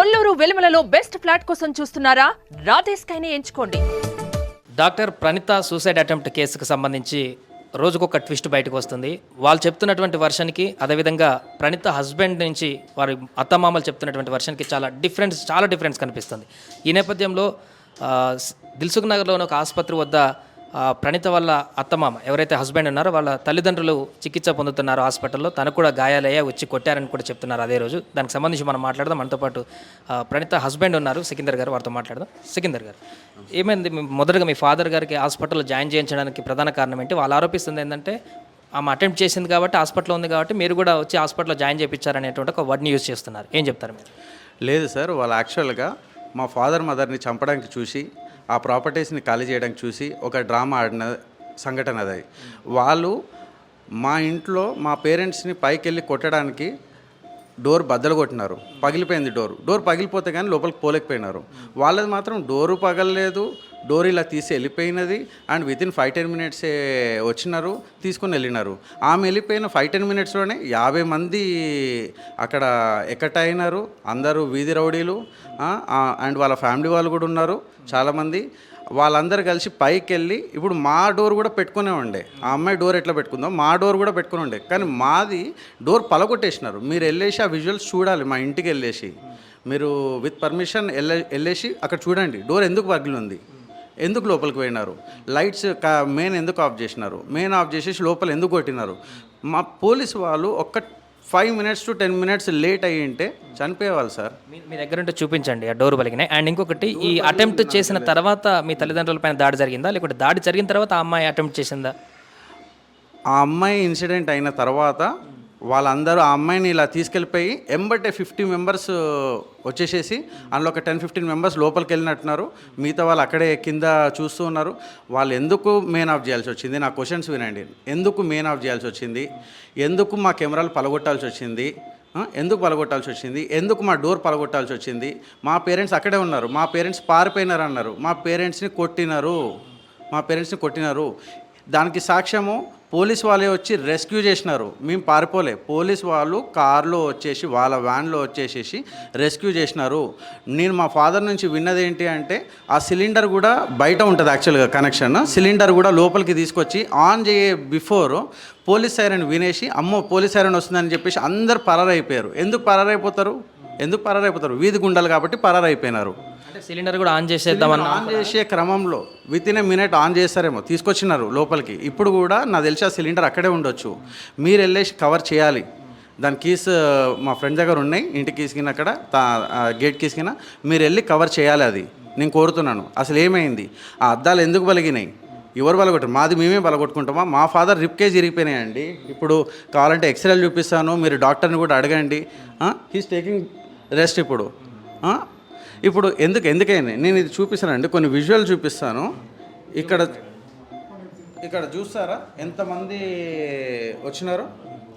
Kolluru వెలుమలలో best flat కోసం చూస్తున్నారా? రాధేస్ కైనే ఎంచుకోండి. డాక్టర్ ప్రణిత సూసైడ్ అటెంప్ట్ కేసుకు సంబంధించి రోజుకొక ట్విస్ట్ బయటకు వస్తుంది. వాళ్ళు చెప్తున్నటువంటి వర్షన్కి అదేవిధంగా ప్రణిత హస్బెండ్ నుంచి వారి అత్తమామలు చెప్తున్నటువంటి వర్షన్కి చాలా డిఫరెన్స్ చాలా డిఫరెన్స్ కనిపిస్తుంది. ఈ నేపథ్యంలో దిల్సుఖ్ నగర్లోని ఒక ఆసుపత్రి వద్ద ప్రణిత వాళ్ళ అత్తమామ ఎవరైతే హస్బెండ్ ఉన్నారో వాళ్ళ తల్లిదండ్రులు చికిత్స పొందుతున్నారో హాస్పిటల్లో తనకు కూడా గాయాలయ్యా వచ్చి కొట్టారని కూడా చెప్తున్నారు అదే రోజు. దానికి సంబంధించి మనం మాట్లాడదాం. మనతో పాటు ప్రణిత హస్బెండ్ ఉన్నారు. సికిందర్ గారు వారితో మాట్లాడదాం. సికిందర్ గారు ఏమైంది? మొదటగా మీ ఫాదర్ గారికి హాస్పిటల్లో జాయిన్ చేయించడానికి ప్రధాన కారణం ఏంటి? వాళ్ళు ఆరోపిస్తుంది ఏంటంటే ఆమె అటెంప్ట్ చేసింది కాబట్టి హాస్పిటల్లో ఉంది కాబట్టి మీరు కూడా వచ్చి హాస్పిటల్లో జాయిన్ చేయించారనేటువంటి ఒక వర్డ్ని యూజ్ చేస్తున్నారు. ఏం చెప్తారు మీరు? లేదు సార్ వాళ్ళు యాక్చువల్గా మా ఫాదర్ మదర్ని చంపడానికి చూసి ఆ ప్రాపర్టీస్ని ఖాళీ చేయడానికి చూసి ఒక డ్రామా ఆడిన సంఘటన అది. వాళ్ళు మా ఇంట్లో మా పేరెంట్స్ని పైకి వెళ్ళి కొట్టడానికి డోర్ బద్దలు కొట్టినారు. పగిలిపోయింది డోర్. డోర్ పగిలిపోతే కానీ లోపలికి పోలేకపోయినారు. వాళ్ళది మాత్రం డోరు పగలలేదు. డోర్ ఇలా తీసి వెళ్ళిపోయినది. అండ్ వితిన్ ఫైవ్ టెన్ మినిట్సే వచ్చినారు. తీసుకొని వెళ్ళినారు. ఆమె వెళ్ళిపోయిన ఫైవ్ టెన్ మినిట్స్లోనే యాభై మంది అక్కడ ఎక్కటైనారు. అందరూ వీధి రౌడీలు అండ్ వాళ్ళ ఫ్యామిలీ వాళ్ళు కూడా ఉన్నారు. చాలామంది వాళ్ళందరూ కలిసి పైకి వెళ్ళి ఇప్పుడు మా డోర్ కూడా పెట్టుకునే ఉండే. ఆ అమ్మాయి డోర్ ఎట్లా పెట్టుకుందాం మా డోర్ కూడా పెట్టుకుని ఉండే. కానీ మాది డోర్ పలగొట్టేసినారు. మీరు వెళ్ళేసి ఆ విజువల్స్ చూడాలి మా ఇంటికి వెళ్ళేసి. మీరు విత్ పర్మిషన్ వెళ్ళే వెళ్ళేసి అక్కడ చూడండి. డోర్ ఎందుకు పగిలి ఉంది ఎందుకు లోపలికి పోయినారు? లైట్స్ మెయిన్ ఎందుకు ఆఫ్ చేసినారు? మెయిన్ ఆఫ్ చేసేసి లోపల ఎందుకు కొట్టినారు? మా పోలీస్ వాళ్ళు ఒక్క five minutes to ten minutes late అయ్యి ఉంటే చనిపోయేవాళ్ళు సార్. మీ మీ దగ్గర ఉంటే చూపించండి ఆ డోర్ పలిగినాయి అండ్ ఇంకొకటి ఈ అటెంప్ట్ చేసిన తర్వాత మీ తల్లిదండ్రులపైన దాడి జరిగిందా? లేకుంటే దాడి జరిగిన తర్వాత ఆ అమ్మాయి అటెంప్ట్ చేసిందా? ఆ అమ్మాయి ఇన్సిడెంట్ అయిన తర్వాత వాళ్ళందరూ ఆ అమ్మాయిని ఇలా తీసుకెళ్ళిపోయి ఎంబటే ఫిఫ్టీ మెంబర్స్ వచ్చేసేసి అందులో ఒక టెన్ ఫిఫ్టీన్ మెంబర్స్ లోపలికి వెళ్ళినట్టున్నారు. మిగతా వాళ్ళు అక్కడే కింద చూస్తూ ఉన్నారు. వాళ్ళు ఎందుకు మెయిన్ ఆఫ్ చేయాల్సి వచ్చింది? నా క్వశ్చన్స్ వినండి. ఎందుకు మెయిన్ ఆఫ్ చేయాల్సి వచ్చింది? ఎందుకు మా కెమెరాలు పలగొట్టాల్సి వచ్చింది? ఎందుకు పలగొట్టాల్సి వచ్చింది? ఎందుకు మా డోర్ పలగొట్టాల్సి వచ్చింది? మా పేరెంట్స్ అక్కడే ఉన్నారు. మా పేరెంట్స్ పారిపోయినారు అన్నారు. మా పేరెంట్స్ని కొట్టినారు. మా పేరెంట్స్ని కొట్టినారు. దానికి సాక్ష్యము పోలీస్ వాళ్ళే వచ్చి రెస్క్యూ చేసినారు. మేము పారిపోలే. పోలీస్ వాళ్ళు కార్లో వచ్చేసి వాళ్ళ వ్యాన్లో వచ్చేసేసి రెస్క్యూ చేసినారు. నేను మా ఫాదర్ నుంచి విన్నది ఏంటి అంటే ఆ సిలిండర్ కూడా బయట ఉంటుంది యాక్చువల్గా కనెక్షన్ సిలిండర్ కూడా లోపలికి తీసుకొచ్చి ఆన్ చేయే బిఫోర్ పోలీస్ సైరన్ వినేసి అమ్మో పోలీస్ సైరన్ వస్తుందని చెప్పేసి అందరు పరారైపోయారు. ఎందుకు పరారైపోతారు? ఎందుకు పరారైపోతారు? వీధి గుండాలు కాబట్టి పరారైపోయినారు. సిలిండర్ కూడా ఆన్ చేసేద్దామన్న ఆన్ చేసే క్రమంలో within a minute on చేస్తారేమో తీసుకొచ్చినారు లోపలికి. ఇప్పుడు కూడా నాకు తెలిసి ఆ సిలిండర్ అక్కడే ఉండొచ్చు. మీరు వెళ్ళేసి కవర్ చేయాలి. దాని కీస్ మా ఫ్రెండ్ దగ్గర ఉన్నాయి ఇంటి కీస్ కింద అక్కడ గేట్ కీస్ కింద. మీరు వెళ్ళి కవర్ చేయాలి అది. నేను కోరుతున్నాను. అసలు ఏమైంది? ఆ అద్దాలు ఎందుకు బలిగినాయి ఎవరు బలగొట్టారు మాది మేమే బలగొట్టుకుంటామా మా ఫాదర్ రిప్ కేజ్ ఇరిగిపోయినాయండి ఇప్పుడు కావాలంటే ఎక్స్రేలు చూపిస్తాను. మీరు డాక్టర్ని కూడా అడగండి. హీస్ టేకింగ్ రెస్ట్ ఇప్పుడు? ఇప్పుడు ఎందుకు ఎందుకైనా నేను ఇది చూపిస్తానండి కొన్ని విజువల్ చూపిస్తాను. ఇక్కడ ఇక్కడ చూస్తారా? ఎంతమంది వచ్చినారు?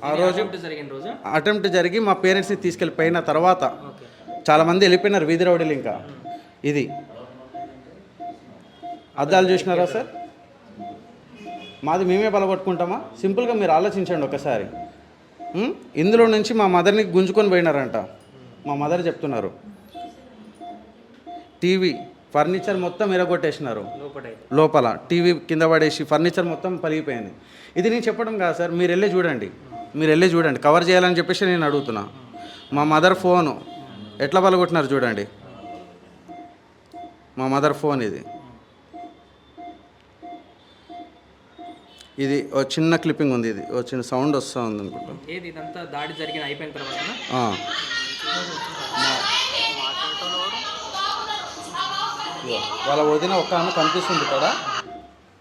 ఆ రోజు జరిగిన రోజు? అటెంప్ట్ జరిగి మా పేరెంట్స్ని తీసుకెళ్ళిపోయిన తర్వాత చాలామంది వెళ్ళిపోయినారు వీధి రౌడీలు ఇంకా. ఇది. అద్దాలు చూసినారా సార్? మాది మేమే బలగొట్టుకుంటామా సింపుల్గా మీరు ఆలోచించండి ఒకసారి? ఇందులో నుంచి మా మదర్ని గుంజుకొని పోయినారంట. మా మదర్ చెప్తున్నారు. టీవీ ఫర్నిచర్ మొత్తం ఎరగొట్టేసినారు. లోపల టీవీ కింద పడేసి ఫర్నిచర్ మొత్తం పలిగిపోయింది. ఇది నేను చెప్పడం కాదు సార్ మీరు వెళ్ళి చూడండి. మీరు వెళ్ళి చూడండి. కవర్ చేయాలని చెప్పేసి నేను అడుగుతున్నా. మా మదర్ ఫోను ఎట్లా పలగొట్టినారు చూడండి. మా మదర్ ఫోన్ ఇది. ఇది ఓ చిన్న క్లిప్పింగ్ ఉంది ఇది. ఓ చిన్న సౌండ్ వస్తూ ఉంది అనుకుంటా. దాడి జరిగిన అయిపోయిన తర్వాత ఆ. ఇదిగో, వాళ్ళ వదిన ఒక ఆమె కనిపిస్తుంది ఇక్కడ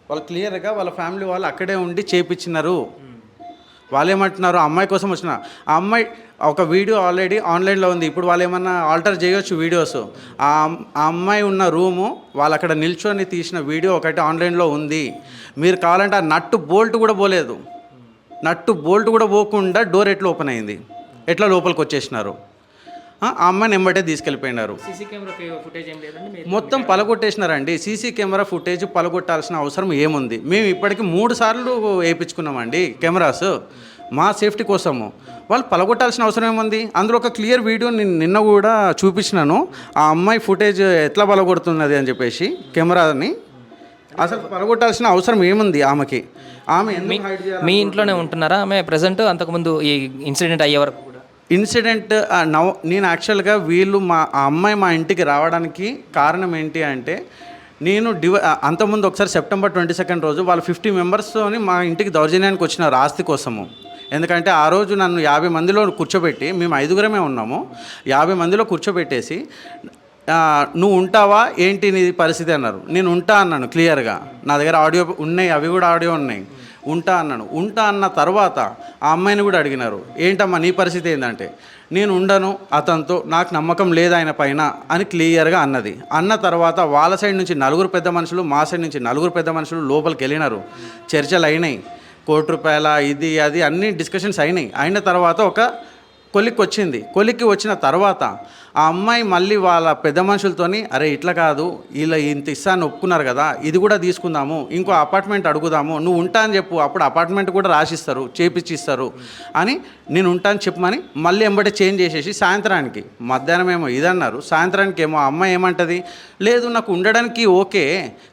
వాళ్ళు క్లియర్గా వాళ్ళ ఫ్యామిలీ వాళ్ళు అక్కడే ఉండి చేపించినారు. వాళ్ళు ఏమంటున్నారు అమ్మాయి కోసం వచ్చిన. ఆ అమ్మాయి ఒక వీడియో ఆల్రెడీ ఆన్లైన్లో ఉంది. ఇప్పుడు వాళ్ళు ఏమన్నా ఆల్టర్ చేయొచ్చు వీడియోస్. ఆ ఆ అమ్మాయి ఉన్న రూము వాళ్ళు అక్కడ నిల్చొని తీసిన వీడియో ఒకటి ఆన్లైన్లో ఉంది. మీరు కావాలంటే ఆ నట్టు బోల్ట్ కూడా పోలేదు. నట్టు బోల్ట్ కూడా పోకుండా డోర్ ఎట్లా ఓపెన్ అయింది? ఎట్లా లోపలికి వచ్చేసినారు? ఆ అమ్మాయిని ఎంబటే తీసుకెళ్ళిపోయినారు. మొత్తం పలగొట్టేసినారండి. సీసీ కెమెరా ఫుటేజ్ పలగొట్టాల్సిన అవసరం ఏముంది? మేము ఇప్పటికి మూడు సార్లు వేయించుకున్నామండి కెమెరాస్. మా సేఫ్టీ కోసము. వాళ్ళు పలగొట్టాల్సిన అవసరం ఏముంది? అందులో ఒక క్లియర్ వీడియో నేను నిన్న కూడా చూపించినాను. ఆ అమ్మాయి ఫుటేజ్ ఎట్లా పలగొడుతున్నది అని చెప్పేసి కెమెరాని. అసలు పలగొట్టాల్సిన అవసరం ఏముంది ఆమెకి? ఆమె? మీ ఇంట్లోనే ఉంటున్నారా? ఆమె ప్రజెంట్ అంతకుముందు ఈ ఇన్సిడెంట్ అయ్యే వరకు ఇన్సిడెంట్ నవ్ నేను యాక్చువల్గా వీళ్ళు మా ఆ అమ్మాయి మా ఇంటికి రావడానికి కారణం ఏంటి అంటే నేను డివ అంతకుముందు ఒకసారి సెప్టెంబర్ ట్వంటీ సెకండ్ రోజు వాళ్ళు ఫిఫ్టీ మెంబర్స్తోని మా ఇంటికి దౌర్జన్యానికి వచ్చినారు ఆస్తి కోసము. ఎందుకంటే ఆ రోజు నన్ను యాభై మందిలో కూర్చోబెట్టి మేము ఐదుగురమే ఉన్నాము. యాభై మందిలో కూర్చోబెట్టేసి నువ్వు ఉంటావా? ఏంటి నీ పరిస్థితి? అన్నారు. నేను ఉంటా అన్నాను క్లియర్గా. నా దగ్గర ఆడియో ఉన్నాయి అవి కూడా ఆడియో ఉన్నాయి. ఉంటా అన్నాను. ఉంటా అన్న తర్వాత ఆ అమ్మాయిని కూడా అడిగినారు. ఏంటమ్మా నీ పరిస్థితి ఏంటంటే నేను ఉండను అతనితో నాకు నమ్మకం లేదు ఆయన పైన అని క్లియర్గా అన్నది. అన్న తర్వాత వాళ్ళ సైడ్ నుంచి నలుగురు పెద్ద మనుషులు మా సైడ్ నుంచి నలుగురు పెద్ద మనుషులు లోపలికి వెళ్ళినారు. చర్చలు అయినాయి. కోటి రూపాయల ఇది అది అన్ని డిస్కషన్స్ అయినాయి. అయిన తర్వాత ఒక కొలిక్కి వచ్చింది. కొలిక్కి వచ్చిన తర్వాత ఆ అమ్మాయి మళ్ళీ వాళ్ళ పెద్ద మనుషులతోని అరే ఇట్లా కాదు వీళ్ళ ఇంత ఇస్తాను ఒప్పుకున్నారు కదా ఇది కూడా తీసుకుందాము ఇంకో అపార్ట్మెంట్ అడుగుదాము నువ్వు ఉంటా అని చెప్పు అప్పుడు అపార్ట్మెంట్ కూడా రాసిస్తారు చేపించి ఇస్తారు అని నేను ఉంటా అని చెప్పమని మళ్ళీ ఎంబటే చేంజ్ చేసేసి సాయంత్రానికి మధ్యాహ్నం ఏమో ఇదన్నారు సాయంత్రానికి ఏమో అమ్మాయి ఏమంటది లేదు నాకు ఉండడానికి ఓకే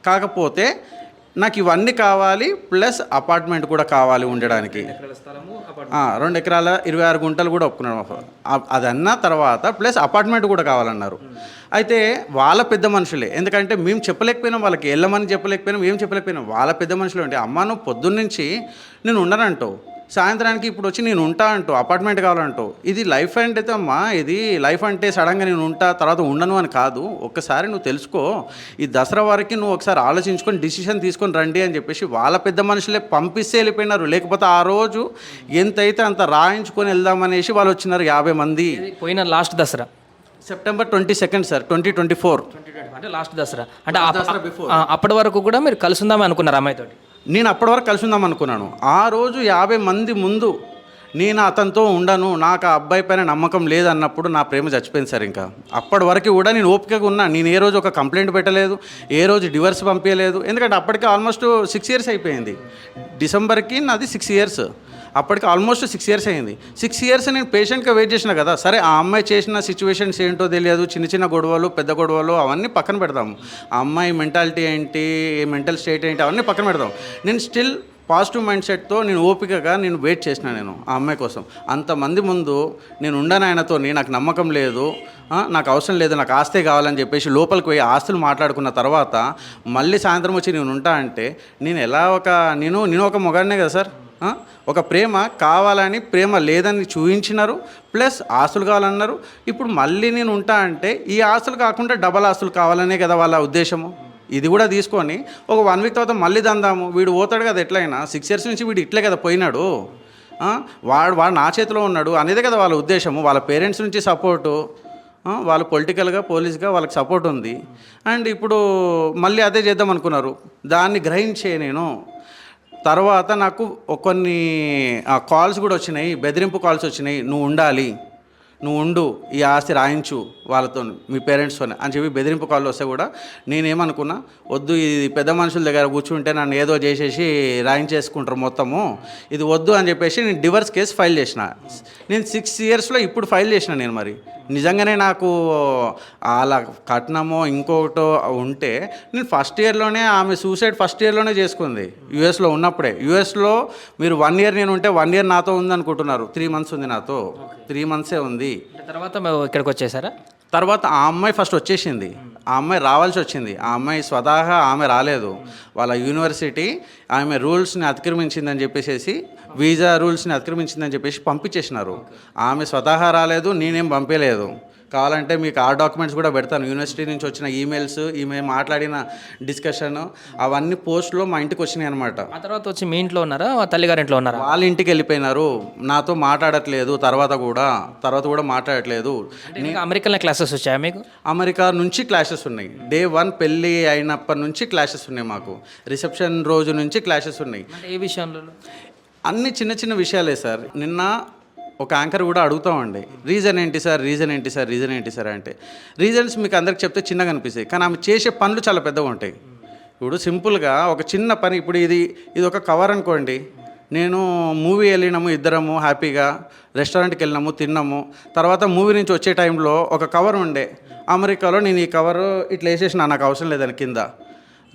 కాకపోతే నాకు ఇవన్నీ కావాలి ప్లస్ అపార్ట్మెంట్ కూడా కావాలి ఉండడానికి. రెండు ఎకరాల ఇరవై ఆరు గుంటలు కూడా ఒప్పుకున్నాడు అది అన్న తర్వాత ప్లస్ అపార్ట్మెంట్ కూడా కావాలన్నారు. అయితే వాళ్ళ పెద్ద మనుషులే. ఎందుకంటే మేము చెప్పలేకపోయినాం వాళ్ళకి వెళ్ళమని చెప్పలేకపోయినాం ఏం చెప్పలేకపోయినాం. వాళ్ళ పెద్ద మనుషులు అంటే అమ్మ నువ్వు పొద్దున్నుంచి నేను ఉండనంటావు. సాయంత్రానికి ఇప్పుడు వచ్చి నేను ఉంటా అంటూ అపార్ట్మెంట్ కావాలంటావు ఇది లైఫ్ అంటే అయితే అమ్మా ఇది లైఫ్ అంటే సడన్గా నేను ఉంటా తర్వాత ఉండను అని కాదు. ఒక్కసారి నువ్వు తెలుసుకో ఈ దసరా వరకు నువ్వు ఒకసారి ఆలోచించుకొని డిసిషన్ తీసుకొని రండి అని చెప్పేసి వాళ్ళ పెద్ద మనుషులే పంపిస్తే వెళ్ళిపోయినారు. లేకపోతే ఆ రోజు ఎంతైతే అంత రాయించుకొని వెళ్దామనేసి వాళ్ళు వచ్చినారు యాభై మంది. పోయిన last Dasara? September twenty second sir twenty twenty four. అంటే లాస్ట్ దసరా. అంటే అప్పటి వరకు కూడా మీరు కలిసి ఉందామని అనుకున్నారు అమ్మాయితోటి? నేను అప్పటి వరకు కలిసి ఉందాం అనుకున్నాను. ఆ రోజు యాభై మంది ముందు నేను అతనితో ఉండను నాకు ఆ అబ్బాయి పైన నమ్మకం లేదన్నప్పుడు నా ప్రేమ చచ్చిపోయింది సార్ ఇంకా. అప్పటి వరకు కూడా నేను ఓపికగా ఉన్నా నేను ఏ రోజు ఒక కంప్లైంట్ పెట్టలేదు ఏ రోజు డివర్స్ పంపించలేదు. ఎందుకంటే అప్పటికి ఆల్మోస్ట్ సిక్స్ ఇయర్స్ అయిపోయింది. డిసెంబర్కి నాది సిక్స్ ఇయర్స్. అప్పటికి ఆల్మోస్ట్ సిక్స్ ఇయర్స్ అయింది. సిక్స్ ఇయర్స్ నేను పేషెంట్గా వెయిట్ చేసిన కదా సరే ఆ అమ్మాయి చేసిన సిచ్యువేషన్స్ ఏంటో తెలియదు చిన్న చిన్న గొడవలు పెద్ద గొడవలు అవన్నీ పక్కన పెడతాము. ఆ అమ్మాయి మెంటాలిటీ ఏంటి మెంటల్ స్టేట్ ఏంటి అవన్నీ పక్కన పెడతాం నేను స్టిల్ పాజిటివ్ మైండ్ సెట్తో నేను ఓపికగా నేను వెయిట్ చేసిన నేను ఆ అమ్మాయి కోసం. అంతమంది ముందు నేను ఉండను ఆయనతో నాకు నమ్మకం లేదు నాకు అవసరం లేదు నాకు ఆస్తే కావాలని చెప్పేసి లోపలికి పోయి ఆస్తులు మాట్లాడుకున్న తర్వాత మళ్ళీ సాయంత్రం వచ్చి నేను ఉంటా అంటే నేను ఎలా ఒక నేను నేను ఒక మొగాడినే కదా సార్. ఒక ప్రేమ కావాలని ప్రేమ లేదని చూపించినారు ప్లస్ ఆస్తులు కావాలన్నారు. ఇప్పుడు మళ్ళీ నేను ఉంటా అంటే ఈ ఆస్తులు కాకుండా డబల్ ఆస్తులు కావాలనే కదా వాళ్ళ ఉద్దేశము. ఇది కూడా తీసుకొని ఒక వన్ వీక్ తర్వాత మళ్ళీ దందాము. వీడు పోతాడు కదా ఎట్లయినా? సిక్స్ ఇయర్స్ నుంచి వీడు ఇట్లే కదా పోయినాడు. వాడు వాడు నా చేతిలో ఉన్నాడు అనేదే కదా వాళ్ళ ఉద్దేశము. వాళ్ళ పేరెంట్స్ నుంచి సపోర్టు. వాళ్ళు పొలిటికల్గా పోలీస్గా వాళ్ళకి సపోర్ట్ ఉంది. అండ్ ఇప్పుడు మళ్ళీ అదే చేద్దాం అనుకున్నారు. దాన్ని గ్రహించే నేను. తర్వాత నాకు కొన్ని కాల్స్ కూడా వచ్చినాయి. బెదిరింపు కాల్స్ వచ్చినాయి. నువ్వు ఉండాలి. నువ్వు ఉండు. ఈ ఆస్తి రాయించు వాళ్ళతో మీ పేరెంట్స్తో అని చెప్పి బెదిరింపు కాల్ వస్తే కూడా నేనేమనుకున్నా వద్దు ఇది పెద్ద మనుషుల దగ్గర కూర్చుంటే నన్ను ఏదో చేసేసి రాయించేసుకుంటారు మొత్తము. ఇది వద్దు అని చెప్పేసి నేను డివర్స్ కేసు ఫైల్ చేసిన. నేను సిక్స్ ఇయర్స్లో ఇప్పుడు ఫైల్ చేసిన నేను మరి. నిజంగానే నాకు అలా కట్నమో ఇంకొకటో ఉంటే నేను ఫస్ట్ ఇయర్లోనే ఆమె సూసైడ్ ఫస్ట్ ఇయర్లోనే చేసుకుంది యూఎస్లో ఉన్నప్పుడే. యూఎస్లో మీరు వన్ ఇయర్ నేను ఉంటే వన్ ఇయర్ నాతో ఉంది అనుకుంటున్నారు త్రీ మంత్స్ ఉంది నాతో. త్రీ మంత్సే ఉంది. తర్వాత ఇక్కడికి వచ్చేసారా? తర్వాత ఆ అమ్మాయి ఫస్ట్ వచ్చేసింది. ఆ అమ్మాయి రావాల్సి వచ్చింది. ఆ అమ్మాయి స్వతహా ఆమె రాలేదు. వాళ్ళ యూనివర్సిటీ ఆమె రూల్స్ని అతిక్రమించిందని చెప్పేసి వీసా రూల్స్ని అతిక్రమించిందని చెప్పేసి పంపించేసినారు. ఆమె స్వతహా రాలేదు నేనేం పంపించలేదు కావాలంటే మీకు ఆ డాక్యుమెంట్స్ కూడా పెడతాను. యూనివర్సిటీ నుంచి వచ్చిన ఈమెయిల్స్ ఈమె మాట్లాడిన డిస్కషన్ అవన్నీ పోస్ట్లో మా ఇంటికి వచ్చినాయి అనమాట ఆ తర్వాత వచ్చి మీ ఇంట్లో ఉన్నారా? మా తల్లిగారింట్లో ఉన్నారా? వాళ్ళ ఇంటికి వెళ్ళిపోయినారు. నాతో మాట్లాడట్లేదు తర్వాత కూడా. తర్వాత కూడా మాట్లాడట్లేదు. అమెరికన్ క్లాసెస్ వచ్చాయా మీకు? అమెరికా నుంచి క్లాషెస్ ఉన్నాయి. డే వన్ పెళ్ళి అయినప్పటి నుంచి క్లాషెస్ ఉన్నాయి మాకు. రిసెప్షన్ రోజు నుంచి క్లాషెస్ ఉన్నాయి. ఏ విషయంలో? అన్ని చిన్న చిన్న విషయాలే సార్. నిన్న ఒక యాంకర్ కూడా అడుగుతామండి రీజన్ ఏంటి సార్? రీజన్ ఏంటి సార్? రీజన్ ఏంటి సార్? అంటే రీజన్స్ మీకు అందరికి చెప్తే చిన్నగా అనిపిస్తాయి కానీ ఆమె చేసే పనులు చాలా పెద్దగా ఉంటాయి. ఇప్పుడు సింపుల్గా ఒక చిన్న పని ఇప్పుడు ఇది ఇది ఒక కవర్ అనుకోండి. నేను మూవీ వెళ్ళినాము ఇద్దరము హ్యాపీగా రెస్టారెంట్కి వెళ్ళినాము తిన్నాము. తర్వాత మూవీ నుంచి వచ్చే టైంలో ఒక కవర్ ఉండే. అమెరికాలో నేను ఈ కవర్ ఇట్లా వేసేసిన నాకు అవసరం లేదని కింద.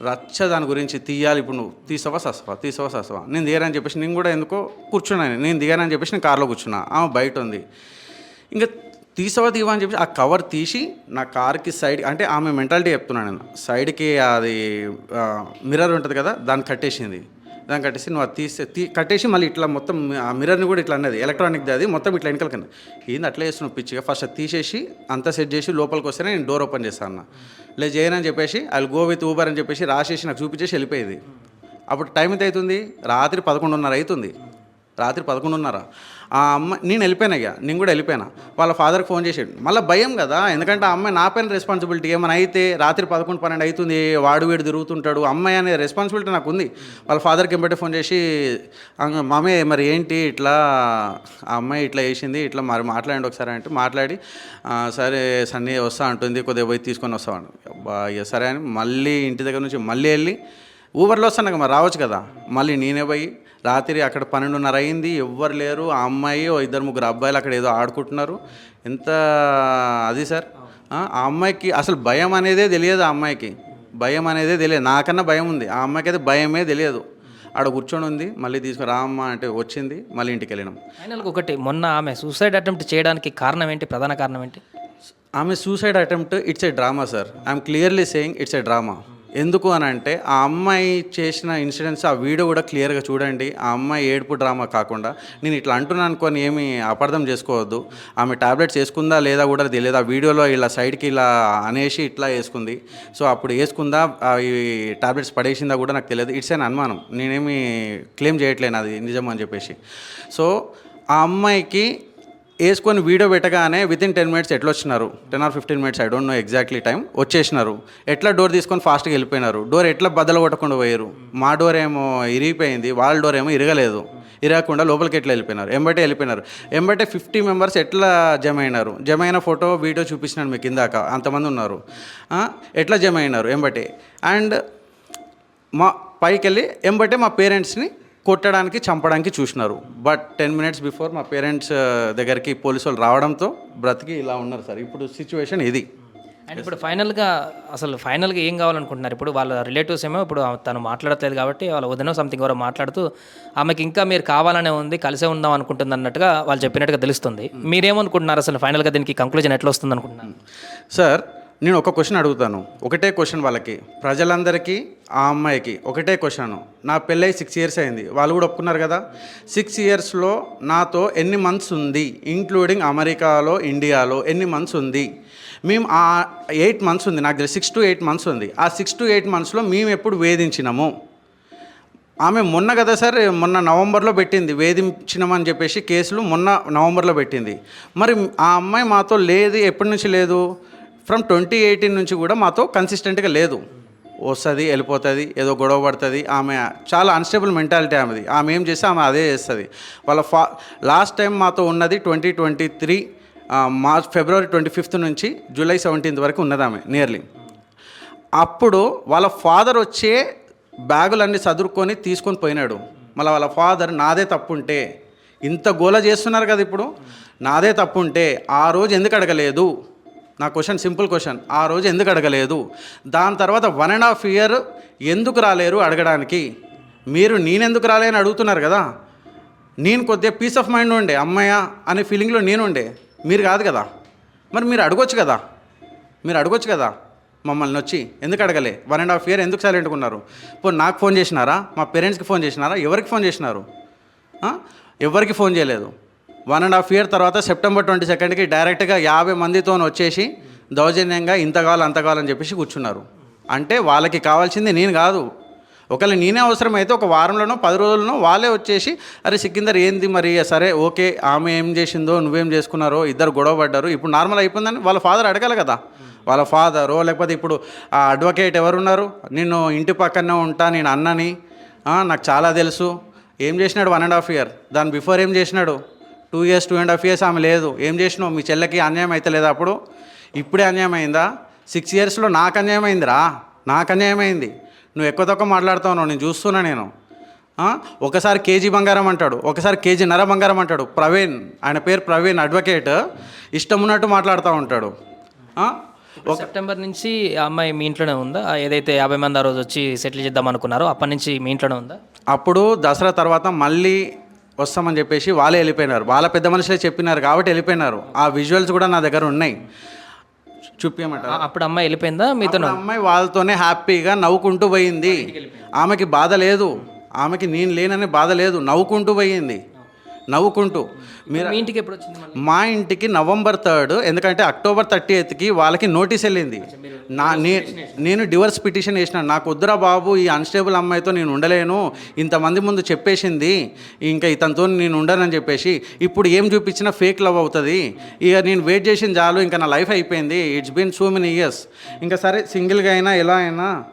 రచ్చ దాని గురించి తీయాలి. ఇప్పుడు నువ్వు తీసవా ససవా? తీసావా ససవా? నేను దిగానని చెప్పేసి నేను కూడా ఎందుకో కూర్చున్నాను నేను. దిగానని చెప్పేసి నేను కార్లో కూర్చున్నా. ఆమె బయట ఉంది. ఇంకా తీసావా తీవా అని చెప్పి ఆ కవర్ తీసి నా కార్కి సైడ్ అంటే ఆమె మెంటాలిటీ చెప్తున్నాను నేను. సైడ్కి అది మిర్రర్ ఉంటుంది కదా దాన్ని కట్టేసింది. దాన్ని కట్టేసి నువ్వు అది తీస్తే తీ కట్టేసి మళ్ళీ ఇట్లా మొత్తం ఆ మిర్రర్ని కూడా ఇట్లా అన్నది ఎలక్ట్రానిక్ అది మొత్తం ఇట్లా వెనకాల కింద. ఏంది అట్లా చేస్తున్నావు పిచ్చిగా? ఫస్ట్ అది తీసేసి అంతా సెట్ చేసి లోపలికి వస్తేనే నేను డోర్ ఓపెన్ చేస్తాను అన్న. లేదు చేయనని చెప్పేసి అది గో విత్ ఊబర్ అని చెప్పేసి రాసేసి నాకు చూపించేసి వెళ్ళిపోయేది. అప్పుడు టైం ఎంత అవుతుంది? రాత్రి పదకొండున్నర అవుతుంది. రాత్రి పదకొండున్నర. ఆ అమ్మాయి నేను వెళ్ళిపోయినా ఇక నేను కూడా వెళ్ళిపోయినా. వాళ్ళ ఫాదర్కి ఫోన్ చేసాడు మళ్ళీ భయం కదా. ఎందుకంటే ఆ అమ్మాయి నా పైన రెస్పాన్సిబిలిటీ ఏమైనా అయితే రాత్రి పదకొండు పన్నెండు అవుతుంది వాడు వీడు తిరుగుతుంటాడు అమ్మాయి అనే రెస్పాన్సిబిలిటీ నాకు ఉంది వాళ్ళ ఫాదర్కి ఎంబట్టి ఫోన్ చేసి మామే మరి ఏంటి ఇట్లా ఆ అమ్మాయి ఇట్లా వేసింది ఇట్లా మరి మాట్లాడండి ఒకసారి అంటే మాట్లాడి సరే సన్నీ వస్తా అంటుంది. కొద్దిగా పోయి తీసుకొని వస్తామని అబ్బా ఇక సరే అని మళ్ళీ ఇంటి దగ్గర నుంచి మళ్ళీ వెళ్ళి ఊబర్లో వస్తాను కదా. మరి రావచ్చు కదా. మళ్ళీ నేనే పోయి రాత్రి అక్కడ పన్నెండున్నర అయింది ఎవ్వరు లేరు ఆ అమ్మాయి ఓ ఇద్దరు ముగ్గురు అబ్బాయిలు అక్కడ ఏదో ఆడుకుంటున్నారు. ఎంత అది సార్? ఆ అమ్మాయికి అసలు భయం అనేదే తెలియదు ఆ అమ్మాయికి. భయం అనేదే తెలియదు. నాకన్నా భయం ఉంది. ఆ అమ్మాయికి అయితే భయమే తెలియదు. ఆడ కూర్చొని ఉంది మళ్ళీ తీసుకుని రా అమ్మ అంటే వచ్చింది మళ్ళీ ఇంటికి వెళ్ళినాం. ఫైనల్గా ఒకటి మొన్న ఆమె సూసైడ్ అటెంప్ట్ చేయడానికి కారణం ఏంటి? ప్రధాన కారణం ఏంటి? ఆమె suicide attempt it's a drama sir I'm clearly saying it's a drama ఎందుకు అని అంటే ఆ అమ్మాయి చేసిన ఇన్సిడెంట్స్ ఆ వీడియో కూడా క్లియర్గా చూడండి. ఆ అమ్మాయి ఏడుపు డ్రామా కాకుండా నేను ఇట్లా అంటున్నాను అనుకొని ఏమి అపార్థం చేసుకోవద్దు. ఆమె టాబ్లెట్స్ వేసుకుందా లేదా కూడా తెలియదు. ఆ వీడియోలో ఇలా సైడ్కి ఇలా అనేసి ఇట్లా వేసుకుంది. సో అప్పుడు వేసుకుందా ఆ ఈ టాబ్లెట్స్ పడేసిందా కూడా నాకు తెలియదు. ఇట్స్ అన్ అనుమానం. నేనేమి క్లెయిమ్ చేయట్లేను అది నిజం అని చెప్పేసి. సో ఆ అమ్మాయికి వేసుకొని వీడియో పెట్టగానే విత్ ఇన్ టెన్ మినిట్స్ ఎట్లా వచ్చినారు? Ten or fifteen minutes I don't know exactly time వచ్చేసినారు. ఎట్లా డోర్ తీసుకొని ఫాస్ట్గా వెళ్ళిపోయినారు? డోర్ ఎట్లా బద్దలు కొట్టకుండా పోయారు? మా డోర్ ఏమో ఇరిగిపోయింది వాళ్ళ డోర్ ఏమో ఇరగలేదు. ఇరగకుండా లోపలికి ఎట్లా వెళ్ళిపోయినారు? ఎంబటే వెళ్ళిపోయినారు. ఎంబటే ఫిఫ్టీ మెంబర్స్ ఎట్లా జమ అయినారు? జమ అయిన ఫోటో వీడియో చూపించినాను మీకు ఇందాక. అంతమంది ఉన్నారు. ఎట్లా జమ అయినారు ఎంబటే? అండ్ మా పైకి వెళ్ళి ఎంబటే మా పేరెంట్స్ని కొట్టడానికి చంపడానికి చూసినారు. బట్ టెన్ మినిట్స్ బిఫోర్ మా పేరెంట్స్ దగ్గరికి పోలీసు వాళ్ళు రావడంతో బ్రతికి ఇలా ఉన్నారు సార్. ఇప్పుడు సిచ్యువేషన్ ఇది. అండ్ ఇప్పుడు ఫైనల్గా అసలు ఫైనల్గా ఏం కావాలనుకుంటున్నారు? ఇప్పుడు వాళ్ళ రిలేటివ్స్ ఏమో ఇప్పుడు తను మాట్లాడట్లేదు కాబట్టి వాళ్ళ వదినో సంథింగ్ ఎవరో మాట్లాడుతూ ఆమెకి ఇంకా మీరు కావాలనే ఉంది కలిసే ఉందాం అనుకుంటుంది అన్నట్టుగా వాళ్ళు చెప్పినట్టుగా తెలుస్తుంది. మీరేమనుకుంటున్నారు అసలు ఫైనల్గా దీనికి కంక్లూజన్ ఎట్లా వస్తుంది అనుకుంటున్నారు సార్ నేను ఒక క్వశ్చన్ అడుగుతాను. ఒకటే క్వశ్చన్ వాళ్ళకి. ప్రజలందరికీ ఆ అమ్మాయికి ఒకటే క్వశ్చన్ నా పెళ్ళై సిక్స్ ఇయర్స్ అయింది. వాళ్ళు కూడా ఒప్పుకున్నారు కదా? సిక్స్ ఇయర్స్లో నాతో ఎన్ని మంత్స్ ఉంది? ఇంక్లూడింగ్ అమెరికాలో ఇండియాలో ఎన్ని మంత్స్ ఉంది? మేము ఆ ఎయిట్ మంత్స్ ఉంది. నాకు తెలిసి సిక్స్ టు ఎయిట్ మంత్స్ ఉంది. ఆ సిక్స్ టు ఎయిట్ మంత్స్లో మేము ఎప్పుడు వేధించినాము? ఆమె మొన్న కదా సార్ మొన్న నవంబర్లో పెట్టింది. వేధించినామని చెప్పేసి కేసులు మొన్న నవంబర్లో పెట్టింది. మరి ఆ అమ్మాయి మాతో లేదు ఎప్పటి నుంచి లేదు? ఫ్రమ్ ట్వంటీ ఎయిటీన్ నుంచి కూడా మాతో కన్సిస్టెంట్గా లేదు. వస్తుంది వెళ్ళిపోతుంది ఏదో గొడవ పడుతుంది. ఆమె చాలా అన్స్టేబుల్ మెంటాలిటీ ఆమెది. ఆమె ఏం చేస్తే ఆమె అదే చేస్తుంది. వాళ్ళ ఫా లాస్ట్ టైం మాతో ఉన్నది twenty twenty three March February twenty fifth నుంచి జూలై సెవెంటీన్త్ వరకు ఉన్నది ఆమె నియర్లీ అప్పుడు వాళ్ళ ఫాదర్ వచ్చే బ్యాగులన్నీ చదువుకొని తీసుకొని పోయినాడు. మళ్ళీ వాళ్ళ ఫాదర్ నాదే తప్పుంటే ఇంత గోల చేస్తున్నారు కదా ఇప్పుడు? నాదే తప్పుంటే ఆ రోజు ఎందుకు అడగలేదు? నా క్వశ్చన్ సింపుల్ క్వశ్చన్. ఆ రోజు ఎందుకు అడగలేదు? దాని తర్వాత వన్ అండ్ హాఫ్ ఇయర్ ఎందుకు రాలేరు అడగడానికి? మీరు నేనెందుకు రాలే అని అడుగుతున్నారు కదా. నేను కొద్దిగా పీస్ ఆఫ్ మైండ్ ఉండే అమ్మాయ అనే ఫీలింగ్లో నేను ఉండే. మీరు కాదు కదా. మరి మీరు అడగొచ్చు కదా. మీరు అడగొచ్చు కదా మమ్మల్ని వచ్చి ఎందుకు అడగలే? వన్ అండ్ హాఫ్ ఇయర్ ఎందుకు సైలెంట్గా ఉన్నారు? ఇప్పుడు నాకు ఫోన్ చేసినారా? మా పేరెంట్స్కి ఫోన్ చేసినారా? ఎవరికి ఫోన్ చేసినారు? ఎవరికి ఫోన్ చేయలేదు? వన్ అండ్ హాఫ్ ఇయర్ తర్వాత సెప్టెంబర్ ట్వంటీ సెకండ్కి డైరెక్ట్గా యాభై మందితో వచ్చేసి దౌర్జన్యంగా ఇంత కావాలి అంత కావాలని చెప్పేసి కూర్చున్నారు. అంటే వాళ్ళకి కావాల్సింది నేను కాదు. ఒకవేళ నేనే అవసరమైతే ఒక వారంలోనో పది రోజుల్లోనో వాళ్ళే వచ్చేసి అరే సికిందర్ ఏంది మరి? సరే ఓకే ఆమె ఏం చేసిందో నువ్వేం చేసుకున్నారో ఇద్దరు గొడవ పడ్డారు. ఇప్పుడు నార్మల్ అయిపోయిందని వాళ్ళ ఫాదర్ అడగాలి కదా. వాళ్ళ ఫాదరో లేకపోతే ఇప్పుడు ఆ అడ్వకేట్ ఎవరున్నారు? నేను ఇంటి పక్కనే ఉంటా నేను అన్నని. నాకు చాలా తెలుసు. ఏం చేసినాడు వన్ అండ్ హాఫ్ ఇయర్? దాని బిఫోర్ ఏం చేసినాడు? Two years two and half years ఆమె లేదు. ఏం చేసినావు? మీ చెల్లెకి అన్యాయం అయితే లేదా అప్పుడు? ఇప్పుడే అన్యాయం అయిందా సిక్స్ ఇయర్స్లో నాకు అన్యాయం అయిందిరా నాకు అన్యాయం అయింది నువ్వు ఎక్కువ తక్కువ మాట్లాడుతావు నేను చూస్తున్నా నేను? ఒకసారి కేజీ బంగారం అంటాడు. ఒకసారి కేజీ నర బంగారం అంటాడు. ప్రవీణ్ ఆయన పేరు ప్రవీణ్ అడ్వకేట్. ఇష్టం ఉన్నట్టు మాట్లాడుతూ ఉంటాడు. సెప్టెంబర్ నుంచి అమ్మాయి మీ ఇంట్లోనే ఉందా? ఏదైతే యాభై మంది ఆ రోజు వచ్చి సెటిల్ చేద్దాం అనుకున్నారో అప్పటి నుంచి మీ ఇంట్లోనే ఉందా? అప్పుడు దసరా తర్వాత మళ్ళీ వస్తామని చెప్పేసి వాళ్ళే వెళ్ళిపోయినారు. వాళ్ళ పెద్ద మనుషులే చెప్పినారు కాబట్టి వెళ్ళిపోయినారు. ఆ విజువల్స్ కూడా నా దగ్గర ఉన్నాయి. చూపించమంటారు ఆ- అప్పుడు అమ్మాయి వెళ్ళిపోయిందా? మీతో అమ్మాయి వాళ్ళతోనే హ్యాపీగా నవ్వుకుంటూ పోయింది. ఆమెకి బాధ లేదు. ఆమెకి నేను లేననే బాధ లేదు. నవ్వుకుంటూ పోయింది. నవ్వుకుంటూ. మీరు మీ ఇంటికి ఎప్పుడు వచ్చింది మా ఇంటికి నవంబర్ థర్డ్ ఎందుకంటే అక్టోబర్ థర్టీ ఎయిత్కి వాళ్ళకి నోటీస్ వెళ్ళింది. నా నే- నేను డివర్స్ పిటిషన్ వేసిన నాకు వద్దురా బాబు ఈ అన్స్టేబుల్ అమ్మాయితో నేను ఉండలేను. ఇంతమంది ముందు చెప్పేసింది. ఇంకా ఇతనితో నేను ఉండనని చెప్పేసి ఇప్పుడు ఏం చూపించినా ఫేక్ లవ్ అవుతుంది. ఇక నేను వెయిట్ చేసిన చాలు ఇంకా నా లైఫ్ అయిపోయింది. It's been so many years ఇంకా సరే సింగిల్గా అయినా ఎలా అయినా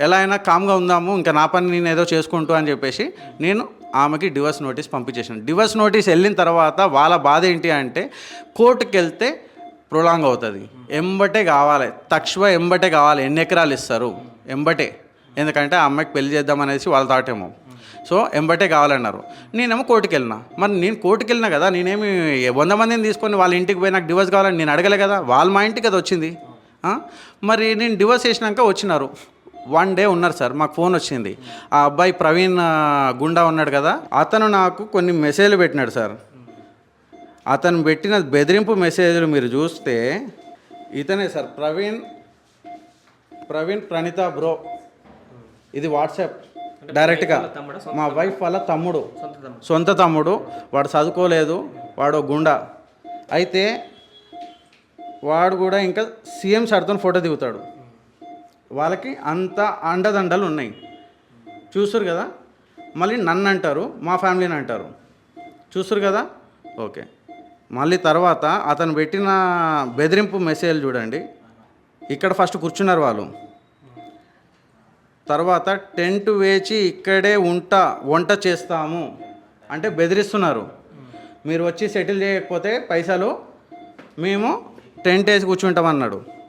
ఎలా అయినా కామ్గా ఉందాము. ఇంకా నా పని నేను ఏదో చేసుకుంటూ అని చెప్పేసి నేను ఆమెకి డివర్స్ నోటీస్ పంపించేసాను డివర్స్ నోటీస్ వెళ్ళిన తర్వాత వాళ్ళ బాధ ఏంటి అంటే కోర్టుకి వెళ్తే ప్రొలాంగ్ అవుతుంది. ఎంబటే కావాలి. తక్షణ ఎంబటే కావాలి. ఎన్ని ఎకరాలు ఇస్తారు? ఎంబటే. ఎందుకంటే ఆ అమ్మాయికి పెళ్ళి చేద్దామనేసి వాళ్ళ తాటేమో. సో ఎంబటే కావాలన్నారు. నేనేమో కోర్టుకి వెళ్ళినా మరి నేను కోర్టుకి వెళ్ళినా కదా నేనేమి వంద మందిని తీసుకొని వాళ్ళ ఇంటికి పోయి నాకు డివర్స్ కావాలని నేను అడగలే కదా? వాళ్ళ మా ఇంటికి అది వచ్చింది. మరి నేను డివర్స్ చేసినాక వచ్చినారు. వన్ డే ఉన్నారు సార్ మాకు ఫోన్ వచ్చింది. ఆ అబ్బాయి ప్రవీణ్ గుండా ఉన్నాడు కదా అతను నాకు కొన్ని మెసేజ్లు పెట్టినాడు సార్. అతను పెట్టిన బెదిరింపు మెసేజ్లు మీరు చూస్తే ఇతనే సార్ ప్రవీణ్ ప్రవీణ్ ప్రణీత బ్రో. ఇది వాట్సాప్ డైరెక్ట్గా. మా వైఫ్ వాళ్ళ తమ్ముడు. సొంత తమ్ముడు. వాడు చదువుకోలేదు వాడు గుండా. అయితే వాడు కూడా ఇంకా సీఎం సార్తో ఫోటో దిగుతాడు. వాళ్ళకి అంత అండదండలు ఉన్నాయి. చూస్తారు కదా? మళ్ళీ నన్ను అంటారు మా ఫ్యామిలీని అంటారు. చూస్తారు కదా? ఓకే. మళ్ళీ తర్వాత అతను పెట్టిన బెదిరింపు మెసేజ్ చూడండి. ఇక్కడ ఫస్ట్ కూర్చున్నారు వాళ్ళు. తర్వాత టెంట్ వేచి ఇక్కడే ఉంట వంట చేస్తాము అంటే బెదిరిస్తున్నారు. మీరు వచ్చి సెటిల్ చేయకపోతే పైసలు మేము టెంట్ వేసి కూర్చుంటాం అన్నాడు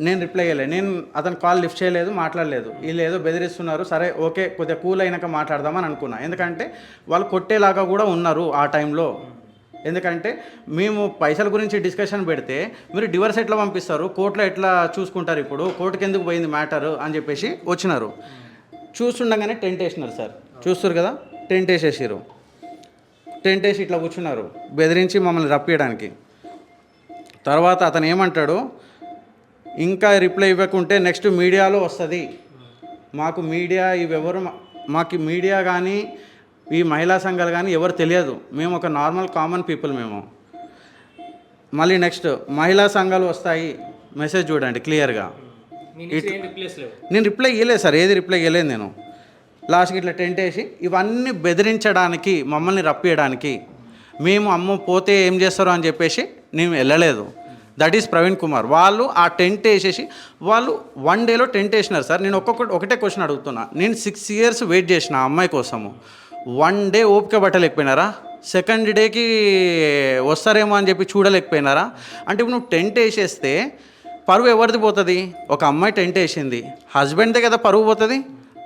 నేను రిప్లై చేయలేదు నేను అతను కాల్ లిఫ్ట్ చేయలేదు మాట్లాడలేదు. వీళ్ళు ఏదో బెదిరిస్తున్నారు. సరే ఓకే కొద్దిగా కూల్ అయినాక మాట్లాడదామని అనుకున్నా. ఎందుకంటే వాళ్ళు కొట్టేలాగా కూడా ఉన్నారు ఆ టైంలో ఎందుకంటే మేము పైసల గురించి డిస్కషన్ పెడితే మీరు డివర్స్ ఎట్లా పంపిస్తారు? కోర్టులో ఎట్లా చూసుకుంటారు ఇప్పుడు? కోర్టుకి ఎందుకు పోయింది మ్యాటర్ అని చెప్పేసి వచ్చినారు. చూస్తుండగానే టెంట్ వేసినారు సార్. చూస్తారు కదా? టెంట్ వేసేసారు టెంట్ వేసి ఇట్లా కూర్చున్నారు. బెదిరించి మమ్మల్ని రప్పియడానికి. తర్వాత అతను ఏమంటాడు? ఇంకా రిప్లై ఇవ్వకుంటే నెక్స్ట్ మీడియాలో వస్తుంది. మాకు మీడియా ఇవెవరు మాకు మీడియా కానీ ఈ మహిళా సంఘాలు కానీ ఎవరు తెలియదు. మేము ఒక నార్మల్ కామన్ పీపుల్ మేము. మళ్ళీ నెక్స్ట్ మహిళా సంఘాలు వస్తాయి. మెసేజ్ చూడండి క్లియర్గా. నేను రిప్లై ఇవ్వలేదు సార్. ఏది రిప్లై ఇవ్వలేదు నేను. లాస్ట్కి ఇట్లా టెంట్ వేసి ఇవన్నీ బెదిరించడానికి మమ్మల్ని రప్పియడానికి మేము అమ్మ పోతే ఏం చేస్తారో అని చెప్పేసి నేను వెళ్ళలేదు. That is Praveen Kumar. వాళ్ళు ఆ టెంట్ వేసేసి వాళ్ళు వన్ డేలో టెంట్ వేసినారు సార్. నేను ఒక్కొక్కటి ఒకటే క్వశ్చన్ అడుగుతున్నా. నేను సిక్స్ ఇయర్స్ వెయిట్ చేసిన ఆ అమ్మాయి కోసము. వన్ డే ఓపిక పట్టలేకపోయినారా? సెకండ్ డేకి వస్తారేమో అని చెప్పి చూడలేకపోయినారా? అంటే ఇప్పుడు నువ్వు టెంట్ వేసేస్తే పరువు ఎవరిది పోతుంది? ఒక అమ్మాయి టెంట్ వేసింది. హస్బెండ్దే కదా పరువు పోతుంది?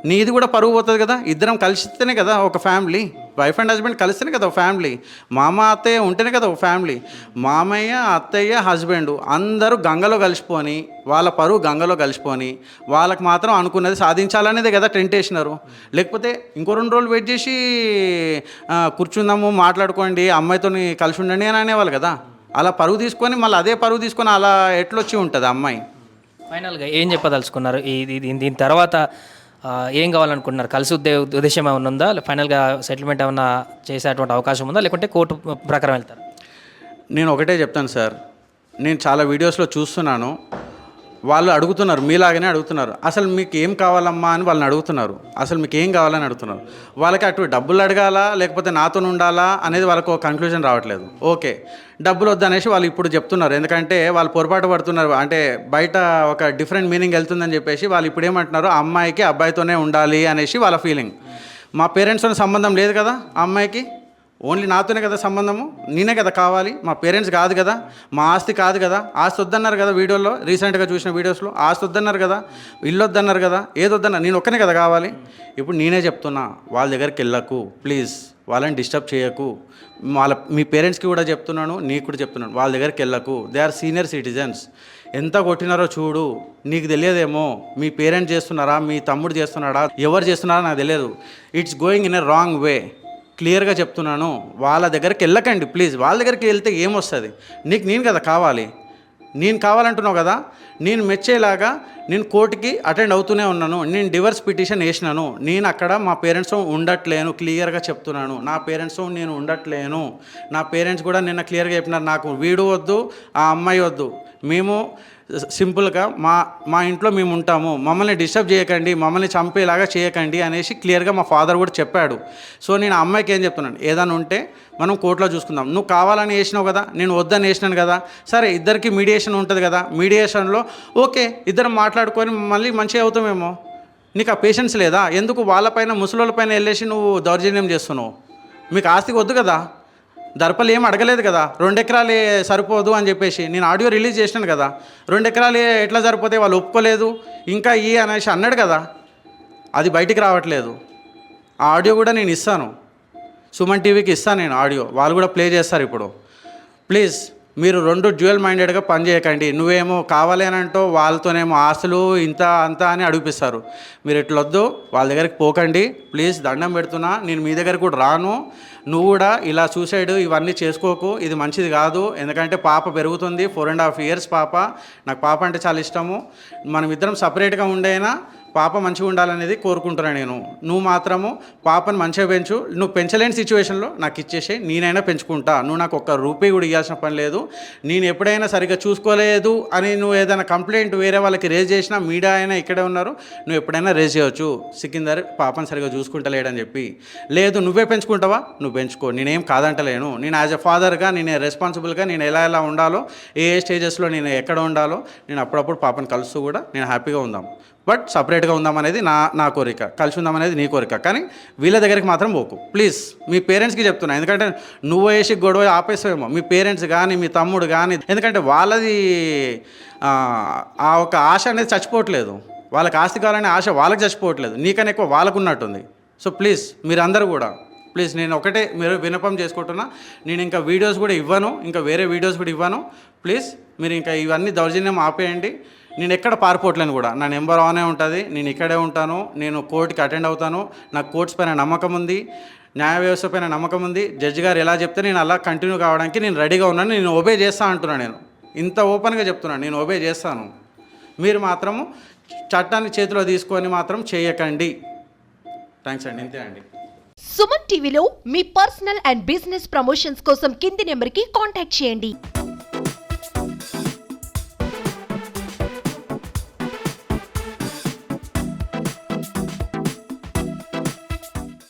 నీది కూడా పరువు పోతుంది కదా. ఇద్దరం కలిసితేనే కదా ఒక ఫ్యామిలీ. వైఫ్ అండ్ హస్బెండ్ కలిస్తేనే కదా ఒక ఫ్యామిలీ. మామ అత్తయ్య ఉంటేనే కదా ఒక ఫ్యామిలీ. మామయ్య అత్తయ్య హస్బెండ్ అందరూ గంగలో కలిసిపోని వాళ్ళ పరువు గంగలో కలిసిపోని వాళ్ళకి మాత్రం అనుకున్నది సాధించాలనేదే కదా టెంట్ వేసినారు లేకపోతే ఇంకో రెండు రోజులు వెయిట్ చేసి కూర్చుందాము మాట్లాడుకోండి అమ్మాయితోని కలిసి ఉండండి అని అనేవాళ్ళు కదా. అలా పరువు తీసుకొని మళ్ళీ అదే పరువు తీసుకొని అలా ఎట్లొచ్చి ఉంటుంది ఆ అమ్మాయి ఫైనల్గా ఏం చెప్పదలుచుకున్నారు? ఇది దీని తర్వాత ఏం కావాలనుకుంటున్నారు? కలిసి ఉద్దే ఉద్దేశం ఏమైనా ఉందా? ఫైనల్గా సెటిల్మెంట్ ఏమైనా చేసేటువంటి అవకాశం ఉందా? లేకుంటే కోర్టు ప్రకారం వెళ్తారు? నేను ఒకటే చెప్తాను సార్. నేను చాలా వీడియోస్లో చూస్తున్నాను. వాళ్ళు అడుగుతున్నారు మీలాగానే అడుగుతున్నారు. అసలు మీకు ఏం కావాలమ్మా అని వాళ్ళని అడుగుతున్నారు. అసలు మీకు ఏం కావాలని అడుగుతున్నారు. వాళ్ళకి అటు డబ్బులు అడగాలా లేకపోతే నాతో ఉండాలా అనేది వాళ్ళకు ఒక కన్క్లూజన్ రావట్లేదు. ఓకే. డబ్బులు వద్దనేసి వాళ్ళు ఇప్పుడు చెప్తున్నారు. ఎందుకంటే వాళ్ళు పొరపాటు పడుతున్నారు. అంటే బయట ఒక డిఫరెంట్ మీనింగ్ వెళ్తుందని చెప్పేసి వాళ్ళు ఇప్పుడు ఏమంటున్నారు? అమ్మాయికి అబ్బాయితోనే ఉండాలి అనేసి వాళ్ళ ఫీలింగ్ మా పేరెంట్స్తో సంబంధం లేదు కదా ఆ అమ్మాయికి? ఓన్లీ నాతోనే కదా సంబంధము? నేనే కదా కావాలి? మా పేరెంట్స్ కాదు కదా? మా ఆస్తి కాదు కదా? ఆస్తి వద్దన్నారు కదా వీడియోలో? రీసెంట్గా చూసిన వీడియోస్లో? ఆస్తి వద్దన్నారు కదా? ఇల్లు వద్దన్నారు కదా? ఏది వద్దన్నారు నేను ఒక్కనే కదా కావాలి? ఇప్పుడు నేనే చెప్తున్నా వాళ్ళ దగ్గరికి వెళ్ళకు. ప్లీజ్ వాళ్ళని డిస్టర్బ్ చేయకు. వాళ్ళ మీ పేరెంట్స్కి కూడా చెప్తున్నాను నీకు కూడా చెప్తున్నాను. వాళ్ళ దగ్గరికి వెళ్ళకు. They are senior citizens. ఎంత కొట్టినారో చూడు. నీకు తెలియదేమో. మీ పేరెంట్స్ చేస్తున్నారా? మీ తమ్ముడు చేస్తున్నాడా? ఎవరు చేస్తున్నారా నాకు తెలియదు. It's going in a wrong way. క్లియర్గా చెప్తున్నాను వాళ్ళ దగ్గరికి వెళ్ళకండి ప్లీజ్. వాళ్ళ దగ్గరికి వెళ్తే ఏమొస్తుంది? నీకు నేను కదా కావాలి. నేను కావాలంటున్నావు కదా? నేను మెచ్చేలాగా నేను కోర్టుకి అటెండ్ అవుతూనే ఉన్నాను. నేను డివర్స్ పిటిషన్ వేసినాను. నేను అక్కడ మా పేరెంట్స్ ఉండట్లేను క్లియర్గా చెప్తున్నాను. నా పేరెంట్స్ నేను ఉండట్లేను. నా పేరెంట్స్ కూడా నిన్న క్లియర్గా చెప్పినారు నాకు వీడు వద్దు ఆ అమ్మాయి వద్దు. మేము సింపుల్గా మా మా ఇంట్లో మేము ఉంటాము. మమ్మల్ని డిస్టర్బ్ చేయకండి మమ్మల్ని చంపేలాగా చేయకండి అనేసి క్లియర్గా మా ఫాదర్ కూడా చెప్పాడు. సో నేను అమ్మాయికి ఏం చెప్తున్నాను? ఏదైనా ఉంటే మనం కోర్టులో చూసుకుందాం. నువ్వు కావాలని వేసినావు కదా నేను వద్దని వేసినాను కదా సరే ఇద్దరికి మీడియేషన్ ఉంటుంది కదా మీడియేషన్లో ఓకే ఇద్దరం మాట్లాడుకొని మళ్ళీ మంచిగా అవుతామేమో? నీకు ఆ పేషెన్స్ లేదా? ఎందుకు వాళ్ళపైన ముసలోళ్ళపైన వెళ్ళేసి నువ్వు దౌర్జన్యం చేస్తున్నావు? మీకు ఆస్తికి వద్దు కదా? దర్పలు ఏం అడగలేదు కదా. రెండు ఎకరాలే సరిపోదు అని చెప్పేసి నేను ఆడియో రిలీజ్ చేసినాను కదా. రెండు ఎకరాలు ఎట్లా సరిపోతే వాళ్ళు ఒప్పుకోలేదు. ఇంకా ఈ అనేసి అన్నాడు కదా. అది బయటికి రావట్లేదు. ఆ ఆడియో కూడా నేను ఇస్తాను. సుమన్ టీవీకి ఇస్తాను నేను ఆడియో. వాళ్ళు కూడా ప్లే చేస్తారు ఇప్పుడు. ప్లీజ్ మీరు రెండు డ్యూయల్ మైండెడ్గా పనిచేయకండి నువ్వేమో కావాలి అని అంటో వాళ్ళతోనేమో ఆస్తులు ఇంత అంత అని అడిగిపిస్తారు. మీరు ఇట్లొద్దు వాళ్ళ దగ్గరికి పోకండి. ప్లీజ్ దండం పెడుతున్నా. నేను మీ దగ్గర కూడా రాను. నువ్వు కూడా ఇలా సూసైడ్ ఇవన్నీ చేసుకోకు ఇది మంచిది కాదు. ఎందుకంటే పాప పెరుగుతుంది ఫోర్ అండ్ హాఫ్ ఇయర్స్ పాప. నాకు పాప అంటే చాలా ఇష్టము. మనం ఇద్దరం సపరేట్గా ఉండైనా పాప మంచిగా ఉండాలనేది కోరుకుంటున్నాను నేను. నువ్వు మాత్రము పాపను మంచిగా పెంచు. నువ్వు పెంచలేని సిచ్యువేషన్లో నాకు ఇచ్చేసి నేనైనా పెంచుకుంటా. నువ్వు నాకు ఒక్క రూపాయి కూడా ఇవ్వాల్సిన పని లేదు. నేను ఎప్పుడైనా సరిగ్గా చూసుకోలేదు అని నువ్వు ఏదైనా కంప్లైంట్ వేరే వాళ్ళకి రేజ్ చేసినా మీడియా అయినా ఇక్కడే ఉన్నారు. నువ్వు ఎప్పుడైనా రేజ్ చేయవచ్చు సికిందర్ పాపను సరిగ్గా చూసుకుంటలేడని చెప్పి. లేదు నువ్వే పెంచుకుంటావా? నువ్వు పెంచుకో. నేనేం కాదంటలేను. నేను యాజ్ ఎ ఫాదర్గా నేను రెస్పాన్సిబుల్గా నేను ఎలా ఎలా ఉండాలో ఏ ఏ స్టేజెస్లో నేను ఎక్కడ ఉండాలో నేను అప్పుడప్పుడు పాపను కలుస్తూ కూడా నేను హ్యాపీగా ఉందాం. బట్ సపరేట్గా ఉందాం అనేది నా నా కోరిక. కలిసి ఉందాం అనేది నీ కోరిక. కానీ వీళ్ళ దగ్గరికి మాత్రం పోకు. ప్లీజ్ మీ పేరెంట్స్కి చెప్తున్నా. ఎందుకంటే నువ్వు వేసి గొడవ ఆపేసావేమో. మీ పేరెంట్స్ కానీ మీ తమ్ముడు కానీ ఎందుకంటే వాళ్ళది ఆ, ఆ ఒక ఆశ అనేది చచ్చిపోవట్లేదు. వాళ్ళకి ఆస్తి కావాలనే ఆశ వాళ్ళకి చచ్చిపోవట్లేదు. నీకన్నా ఎక్కువ వాళ్ళకు ఉన్నట్టుంది సో ప్లీజ్ మీరందరూ కూడా ప్లీజ్ నేను ఒకటే మీరు వినపం చేసుకుంటున్నా. నేను ఇంకా వీడియోస్ కూడా ఇవ్వను. ఇంకా వేరే వీడియోస్ కూడా ఇవ్వను. ప్లీజ్ మీరు ఇంకా ఇవన్నీ దౌర్జన్యం ఆపేయండి. నేను ఎక్కడ పారిపోవట్లేను కూడా. నా నెంబర్ ఆనే ఉంటుంది నేను ఇక్కడే ఉంటాను నేను కోర్టుకి అటెండ్ అవుతాను నాకు కోర్ట్స్ పైన నమ్మకం ఉంది న్యాయ వ్యవస్థ పైన నమ్మకం ఉంది జడ్జి గారు ఎలా చెప్తే నేను అలా కంటిన్యూ కావడానికి నేను రెడీగా ఉన్నాను నేను ఒబే చేస్తా అంటున్నాను నేను. ఇంత ఓపెన్గా చెప్తున్నాను నేను ఒబే చేస్తాను. మీరు మాత్రము చట్టాన్ని చేతిలో తీసుకొని మాత్రం చేయకండి. థ్యాంక్స్ అండి ఇంతే అండి. సుమన్ టీవీలో మీ పర్సనల్ అండ్ బిజినెస్ ప్రమోషన్స్ కోసం కింది నెంబర్కి కాంటాక్ట్ చేయండి.